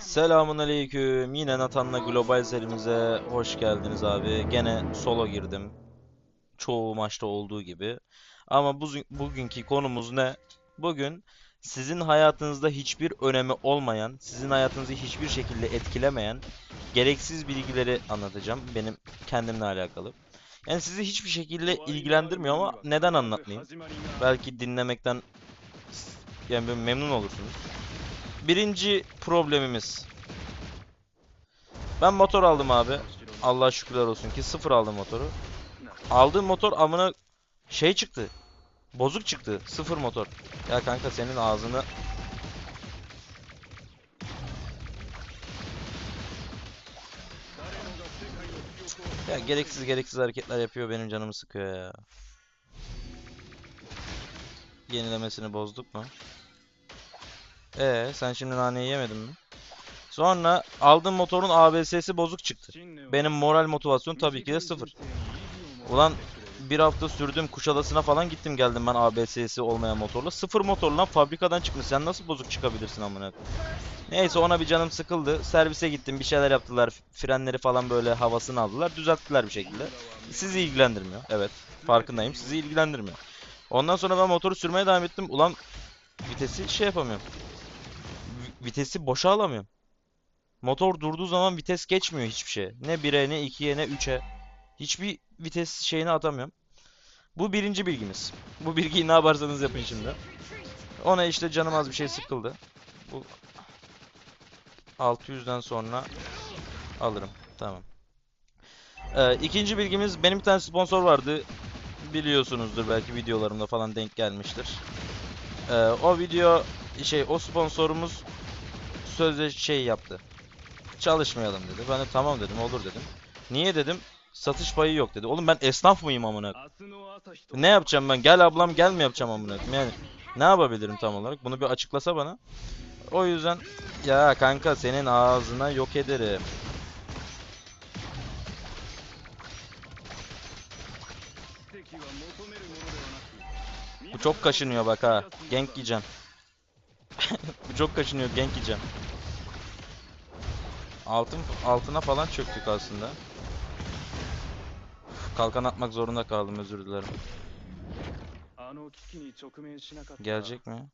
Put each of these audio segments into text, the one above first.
Selamun aleyküm. Yine Natan'la Global serimize hoş geldiniz abi. Gene solo girdim. Çoğu maçta olduğu gibi. Ama bu, bugünkü konumuz ne? Bugün sizin hayatınızda hiçbir önemi olmayan, sizin hayatınızı hiçbir şekilde etkilemeyen gereksiz bilgileri anlatacağım. Benim kendimle alakalı. Yani sizi hiçbir şekilde ilgilendirmiyor ama neden anlatmayayım? Belki dinlemekten yani böyle memnun olursunuz. Birinci problemimiz. Ben motor aldım abi. Allah şükürler olsun ki sıfır aldım motoru. Aldığım motor amına şey çıktı. Bozuk çıktı. Sıfır motor. Ya kanka senin ağzını Ya gereksiz gereksiz hareketler yapıyor benim canımı sıkıyor ya. Yenilemesini bozduk mu? Ee, sen şimdi naneyi yemedin mi? Sonra aldığım motorun ABS'si bozuk çıktı. Benim moral motivasyon tabii ki de sıfır. Ulan bir hafta sürdüm Kuşadası'na falan gittim geldim ben ABS'si olmayan motorla. Sıfır motorla fabrikadan çıkmış. Sen nasıl bozuk çıkabilirsin amına? Neyse ona bir canım sıkıldı. Servise gittim bir şeyler yaptılar. Frenleri falan böyle havasını aldılar. Düzelttiler bir şekilde. Sizi ilgilendirmiyor. Evet farkındayım. Sizi ilgilendirmiyor. Ondan sonra ben motoru sürmeye devam ettim. Ulan vitesi şey yapamıyorum. Vi- Vitesi boşa alamıyorum. Motor durduğu zaman vites geçmiyor hiçbir şey. Ne 1'e ne 2'ye ne 3'e. Hiçbir vites şeyini atamıyorum. Bu birinci bilgimiz. Bu bilgiyi ne yaparsanız yapın şimdi. Ona işte canım az bir şey sıkıldı. Bu 600'den sonra alırım. Tamam. Ee, ikinci bilgimiz benim bir tane sponsor vardı. Biliyorsunuzdur belki videolarımda falan denk gelmiştir. Ee, o video şey o sponsorumuz sözde şey yaptı. Çalışmayalım dedi. Ben de tamam dedim olur dedim. Niye dedim? Satış payı yok dedi. Oğlum ben esnaf mıyım amına? Ne yapacağım ben? Gel ablam gel mi yapacağım amına? Yani ne yapabilirim tam olarak? Bunu bir açıklasa bana. O yüzden ya kanka senin ağzına yok ederim. Bu çok kaşınıyor bak ha. Genk yiyeceğim. Bu çok kaşınıyor. Genk yiyeceğim. Altın altına falan çöktük aslında. Kalkan atmak zorunda kaldım özür dilerim. Gelecek mi?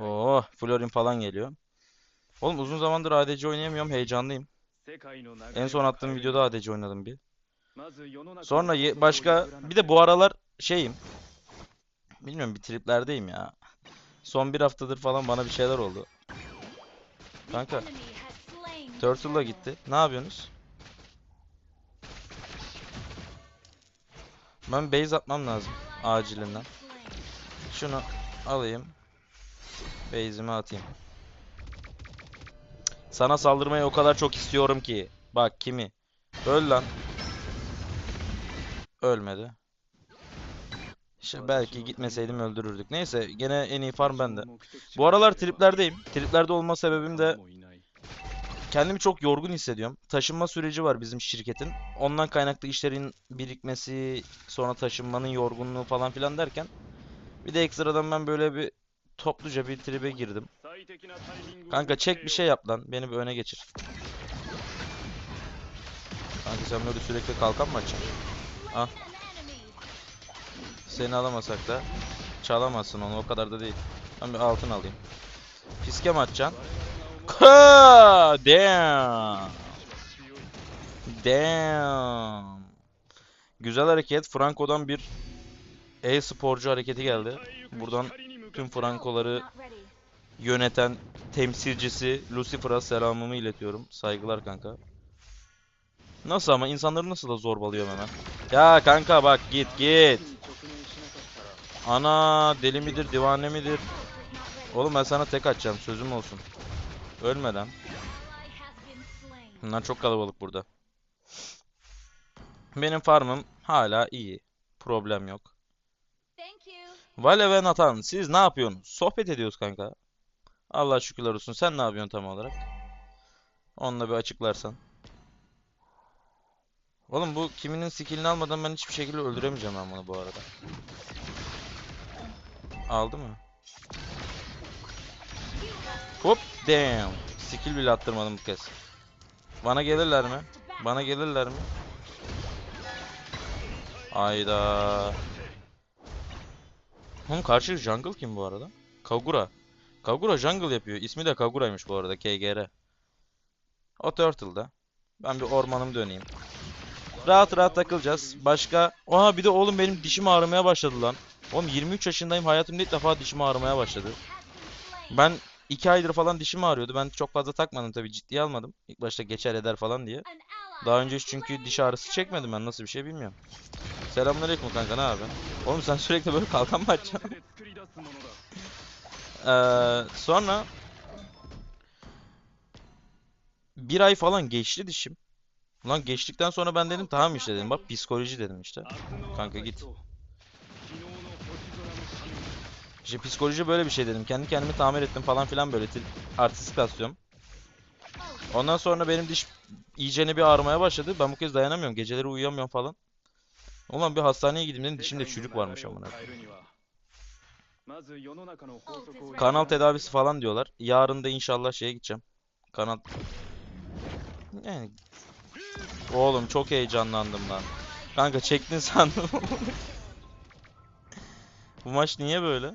Oo, Florin falan geliyor. Oğlum uzun zamandır ADC oynayamıyorum. Heyecanlıyım. En son attığım videoda ADC oynadım bir. Sonra başka bir de bu aralar şeyim. Bilmiyorum bir triplerdeyim ya. Son bir haftadır falan bana bir şeyler oldu. Kanka, Turtle'la gitti. Ne yapıyorsunuz? Ben base atmam lazım acilinden. Şunu alayım. Base'imi atayım. Sana saldırmayı o kadar çok istiyorum ki. Bak kimi? Öl lan. Ölmedi. İşte belki gitmeseydim öldürürdük. Neyse gene en iyi farm bende. Bu aralar triplerdeyim. Triplerde olma sebebim de kendimi çok yorgun hissediyorum. Taşınma süreci var bizim şirketin. Ondan kaynaklı işlerin birikmesi, sonra taşınmanın yorgunluğu falan filan derken bir de ekstradan ben böyle bir topluca bir tribe girdim. Kanka çek bir şey yap lan. Beni bir öne geçir. Kanka sen böyle sürekli kalkan mı açacaksın? Al. Seni alamasak da çalamazsın onu o kadar da değil. Ben bir altın alayım. Fiske mi atacaksın? Damn. Damn. Güzel hareket. Franco'dan bir e-sporcu hareketi geldi. Buradan tüm Franco'ları yöneten temsilcisi Lucifer'a selamımı iletiyorum. Saygılar kanka. Nasıl ama insanları nasıl da zorbalıyorum hemen. Ya kanka bak git git. Ana deli midir divane midir? Oğlum ben sana tek atacağım sözüm olsun. Ölmeden. Bunlar çok kalabalık burada. Benim farmım hala iyi. Problem yok. Vale ve Nathan siz ne yapıyorsunuz? Sohbet ediyoruz kanka. Allah şükürler olsun. Sen ne yapıyorsun tam olarak? Onunla bir açıklarsan. Oğlum bu kiminin skillini almadan ben hiçbir şekilde öldüremeyeceğim ben bunu bu arada. Aldı mı? Hop damn. Skill bile attırmadım bu kez. Bana gelirler mi? Bana gelirler mi? Ayda. Oğlum karşı jungle kim bu arada? Kagura. Kagura jungle yapıyor. İsmi de Kagura'ymış bu arada KGR. O Turtle'da. Ben bir ormanım döneyim. Rahat rahat takılacağız. Başka... Oha bir de oğlum benim dişim ağrımaya başladı lan. Oğlum 23 yaşındayım. Hayatımda ilk defa dişim ağrımaya başladı. Ben 2 aydır falan dişim ağrıyordu. Ben çok fazla takmadım tabii. Ciddiye almadım. İlk başta geçer eder falan diye. Daha önce hiç çünkü diş ağrısı çekmedim ben. Nasıl bir şey bilmiyorum. Selamünaleyküm kanka ne abi? Oğlum sen sürekli böyle kalkan mı açacaksın? Ee, sonra bir ay falan geçti dişim. Ulan geçtikten sonra ben dedim tamam işte dedim. Bak psikoloji dedim işte. Kanka git. İşte psikoloji böyle bir şey dedim. Kendi kendimi tamir ettim falan filan böyle artistik atıyorum. Ondan sonra benim diş iyicene bir ağrımaya başladı. Ben bu kez dayanamıyorum. Geceleri uyuyamıyorum falan. Ulan bir hastaneye gideyim dedim. Dişimde çürük varmış amına. Kanal tedavisi falan diyorlar. Yarın da inşallah şeye gideceğim. Kanal... Yani... Oğlum çok heyecanlandım lan. Kanka çektin sandım. Bu maç niye böyle?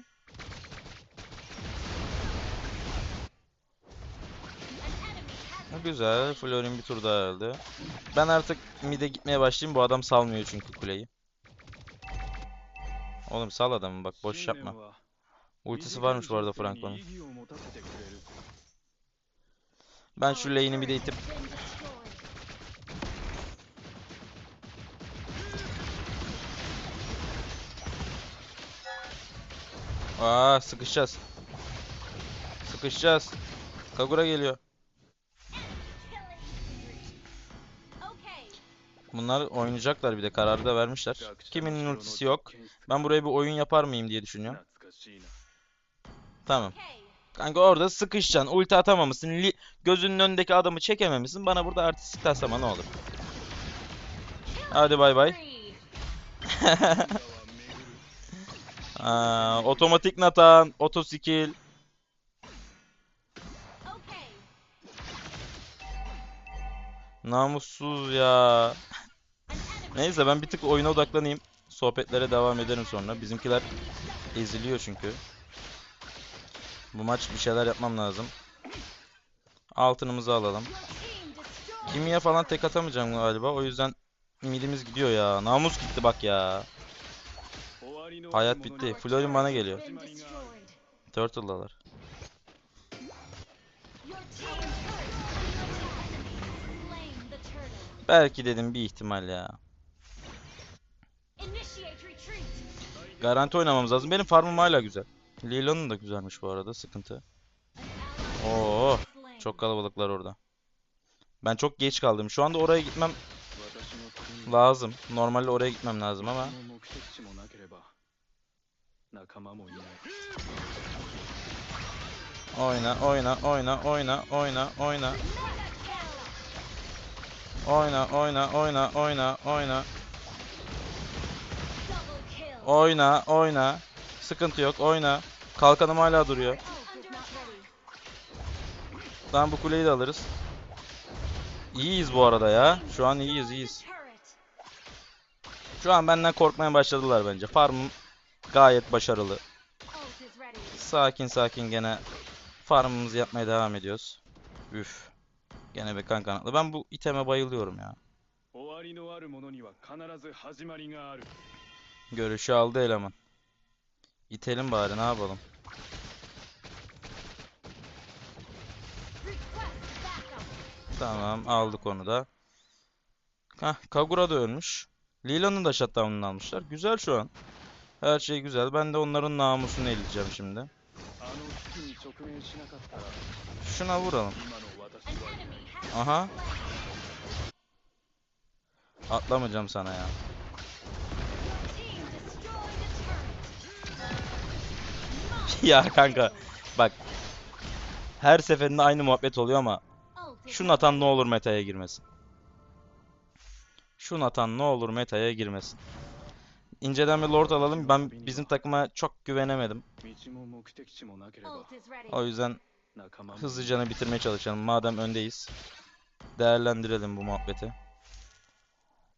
Güzel. Florin bir tur daha öldü. Ben artık mid'e gitmeye başlayayım. Bu adam salmıyor çünkü kuleyi. Oğlum sal adamı bak boş yapma. Ultisi varmış bu arada Franco'nun. Ben şu lane'i bir de itip Aa sıkışacağız. Sıkışacağız. Kagura geliyor. Bunlar oynayacaklar bir de kararı da vermişler. Kiminin ultisi yok. Ben buraya bir oyun yapar mıyım diye düşünüyorum. Tamam. Kanka orada sıkışacaksın. Ulti atamamışsın. Li- gözünün önündeki adamı çekememişsin. Bana burada artistik taslama ne olur. Hadi bay bay. Aa, otomatik Nathan, auto skill. Namussuz ya. Neyse ben bir tık oyuna odaklanayım. Sohbetlere devam ederim sonra. Bizimkiler eziliyor çünkü. Bu maç bir şeyler yapmam lazım. Altınımızı alalım. Kimiye falan tek atamayacağım galiba. O yüzden midimiz gidiyor ya. Namus gitti bak ya. Hayat bitti. Florin bana geliyor. Turtle'dalar. Belki dedim bir ihtimal ya. Garanti oynamamız lazım. Benim farmım hala güzel. Lila'nın da güzelmiş bu arada. Sıkıntı. Oo, çok kalabalıklar orada. Ben çok geç kaldım. Şu anda oraya gitmem lazım. Normalde oraya gitmem lazım ama oyna, oyna, oyna, oyna, oyna, oyna. Oyna, oyna, oyna, oyna, oyna. Oyna, oyna. Sıkıntı yok, oyna. Kalkanım hala duruyor. Tamam bu kuleyi de alırız. İyiyiz bu arada ya. Şu an iyiyiz, iyiyiz. Şu an benden korkmaya başladılar bence. Farmım gayet başarılı. Sakin sakin gene farmımızı yapmaya devam ediyoruz. Üf. Gene bir kan kanatlı. Ben bu iteme bayılıyorum ya. Görüşü aldı eleman. İtelim bari ne yapalım. Tamam aldık onu da. Hah Kagura da ölmüş. Lila'nın da shutdown'unu almışlar. Güzel şu an. Her şey güzel. Ben de onların namusunu eleyeceğim şimdi. Şuna vuralım. Aha. Atlamayacağım sana ya. ya kanka bak her seferinde aynı muhabbet oluyor ama şu Nathan ne olur meta'ya girmesin. Şu Nathan ne olur meta'ya girmesin. İnceden bir Lord alalım. Ben bizim takıma çok güvenemedim. O yüzden Hızlıca bitirmeye çalışalım. Madem öndeyiz. Değerlendirelim bu muhabbeti.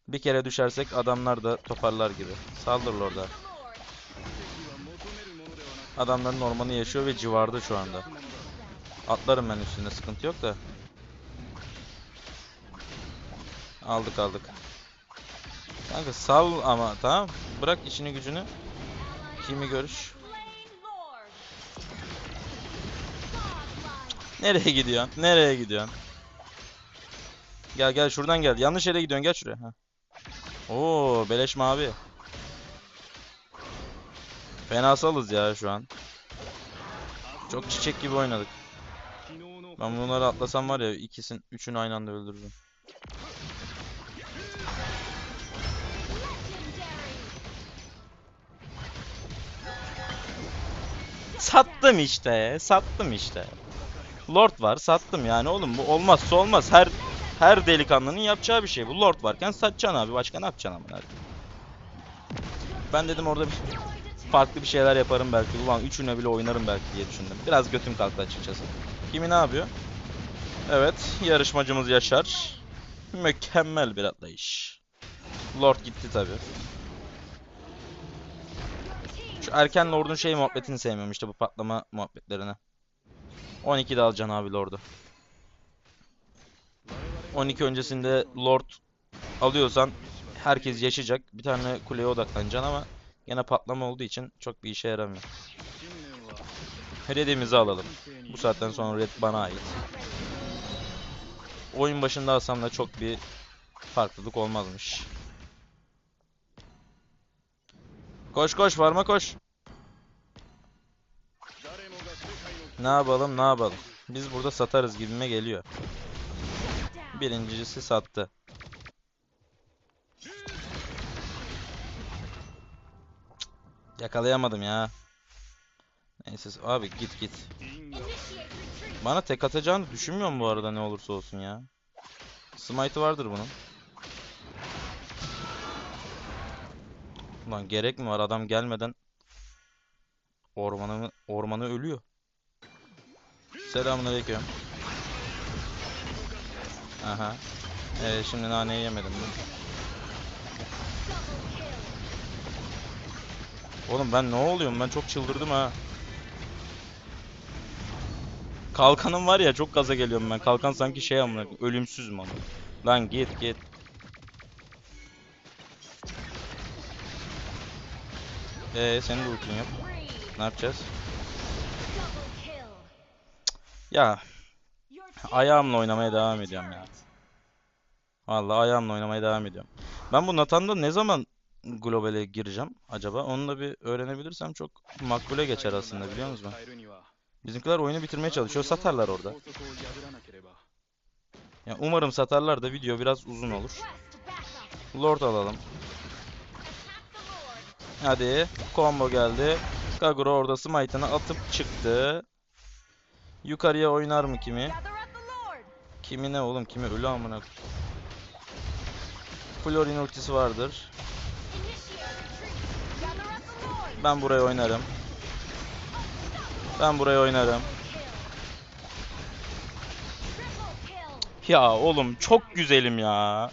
Bir kere düşersek adamlar da toparlar gibi. Saldır orada. Adamların ormanı yaşıyor ve civarda şu anda. Atlarım ben üstüne sıkıntı yok da. Aldık aldık. Kanka sal ama tamam. Bırak işini gücünü. Kimi görüş. Nereye gidiyorsun? Nereye gidiyorsun? Gel gel şuradan gel. Yanlış yere gidiyorsun. Gel şuraya. Ha. Oo, beleş mavi. Fena salız ya şu an. Çok çiçek gibi oynadık. Ben bunları atlasam var ya ikisin, üçünü aynı anda öldürürüm. Sattım işte. Sattım işte. Lord var, sattım yani oğlum bu olmazsa olmaz. Her her delikanlının yapacağı bir şey. Bu Lord varken satacaksın abi. Başka ne yapacaksın ama? Ben dedim orada bir farklı bir şeyler yaparım belki. Ulan üçüne bile oynarım belki diye düşündüm. Biraz götüm kalktı açıkçası. Kimi ne yapıyor? Evet, yarışmacımız Yaşar. Mükemmel bir atlayış. Lord gitti tabi. Şu erken Lord'un şey muhabbetini sevmiyorum işte bu patlama muhabbetlerini. 12 de alacaksın abi Lord'u. 12 öncesinde Lord alıyorsan herkes yaşayacak. Bir tane kuleye odaklanacaksın ama gene patlama olduğu için çok bir işe yaramıyor. Red'imizi alalım. Bu saatten sonra Red bana ait. Oyun başında alsam da çok bir farklılık olmazmış. Koş koş varma koş. Ne yapalım ne yapalım. Biz burada satarız gibime geliyor. Birincisi sattı. Yakalayamadım ya. Neyse abi git git. Bana tek atacağını düşünmüyorum bu arada ne olursa olsun ya. Smite'ı vardır bunun. Ulan gerek mi var adam gelmeden ormanı ormanı ölüyor. Selamünaleyküm. Aha. Ee, şimdi naneyi yemedim. Oğlum ben ne oluyorum? Ben çok çıldırdım ha. Kalkanım var ya çok gaza geliyorum ben. Kalkan sanki şey amına ölümsüz mü? Lan git git. Ee senin de ultin yok. Ne yapacağız? Ya ayağımla oynamaya devam ediyorum ya. Vallahi ayağımla oynamaya devam ediyorum. Ben bu Natan'da ne zaman globale gireceğim acaba? Onu da bir öğrenebilirsem çok makbule geçer aslında biliyor musun? Bizimkiler oyunu bitirmeye çalışıyor. Satarlar orada. Ya umarım satarlar da video biraz uzun olur. Lord alalım. Hadi. Combo geldi. Kagura orada smite'ını atıp çıktı. Yukarıya oynar mı kimi? Kimi ne oğlum? Kimi ölü amına. Florin ultisi vardır. Ben buraya oynarım. Ben buraya oynarım. Ya oğlum çok güzelim ya.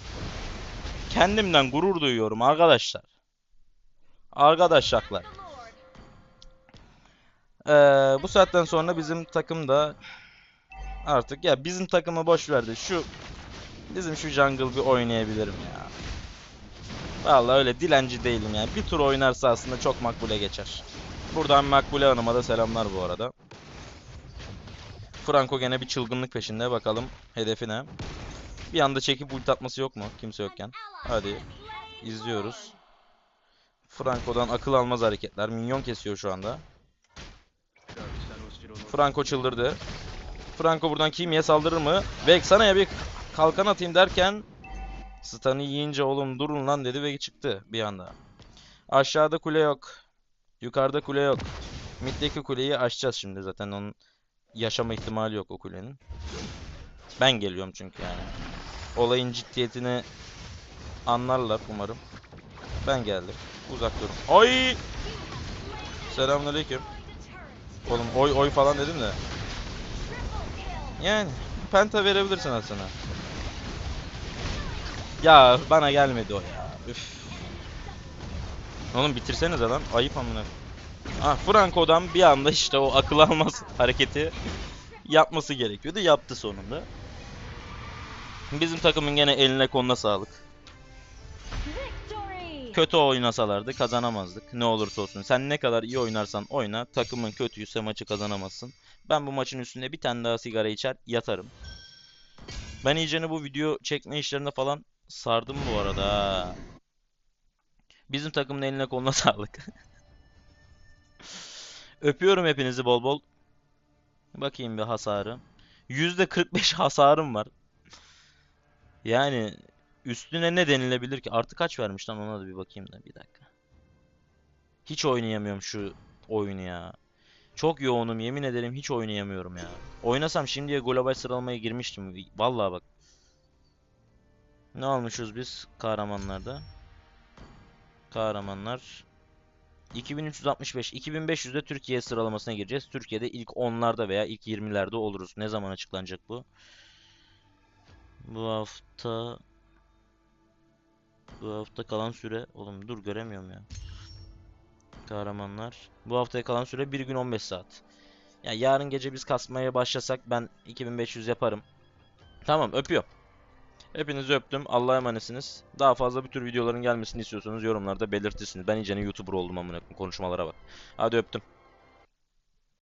Kendimden gurur duyuyorum arkadaşlar. Arkadaşlar. Ee, bu saatten sonra bizim takım da artık ya bizim takımı boş ver de şu bizim şu jungle bir oynayabilirim ya. Vallahi öyle dilenci değilim yani. Bir tur oynarsa aslında çok makbule geçer. Buradan Makbule Hanım'a da selamlar bu arada. Franco gene bir çılgınlık peşinde. Bakalım hedefi ne? Bir anda çekip ulti atması yok mu? Kimse yokken. Hadi. İzliyoruz. Franco'dan akıl almaz hareketler. Minyon kesiyor şu anda. Franco çıldırdı. Franco buradan Kimi'ye saldırır mı? Vexana'ya bir kalkan atayım derken Stun'ı yiyince oğlum durun lan dedi ve çıktı bir anda. Aşağıda kule yok. Yukarıda kule yok. Mid'deki kuleyi aşacağız şimdi zaten onun yaşama ihtimali yok o kulenin. Ben geliyorum çünkü yani. Olayın ciddiyetini anlarlar umarım. Ben geldim. Uzak durun. Oy! Selamünaleyküm. Oğlum oy oy falan dedim de. Yani penta verebilirsin aslında. Ya bana gelmedi o ya. Üf. Oğlum bitirsenize lan. Ayıp amına. Ah Franco'dan bir anda işte o akıl almaz hareketi yapması gerekiyordu. Yaptı sonunda. Bizim takımın gene eline koluna sağlık. Kötü oynasalardı kazanamazdık. Ne olursa olsun. Sen ne kadar iyi oynarsan oyna. Takımın kötüyse maçı kazanamazsın. Ben bu maçın üstünde bir tane daha sigara içer yatarım. Ben iyicene bu video çekme işlerine falan sardım bu arada. ha. Bizim takımın eline koluna sağlık. Öpüyorum hepinizi bol bol. Bakayım bir hasarı. %45 hasarım var. Yani üstüne ne denilebilir ki? Artı kaç vermiş lan ona da bir bakayım da bir dakika. Hiç oynayamıyorum şu oyunu ya. Çok yoğunum yemin ederim hiç oynayamıyorum ya. Oynasam şimdiye global sıralamaya girmiştim. Vallahi bak. Ne almışız biz kahramanlarda? Kahramanlar 2365 2500'de Türkiye sıralamasına gireceğiz. Türkiye'de ilk 10'larda veya ilk 20'lerde oluruz. Ne zaman açıklanacak bu? Bu hafta bu hafta kalan süre oğlum dur göremiyorum ya. Kahramanlar. Bu haftaya kalan süre 1 gün 15 saat. Ya yarın gece biz kasmaya başlasak ben 2500 yaparım. Tamam öpüyorum. Hepinizi öptüm. Allah'a emanetsiniz. Daha fazla bu tür videoların gelmesini istiyorsanız yorumlarda belirtirsiniz. Ben iyicene YouTuber oldum amına. Konuşmalara bak. Hadi öptüm.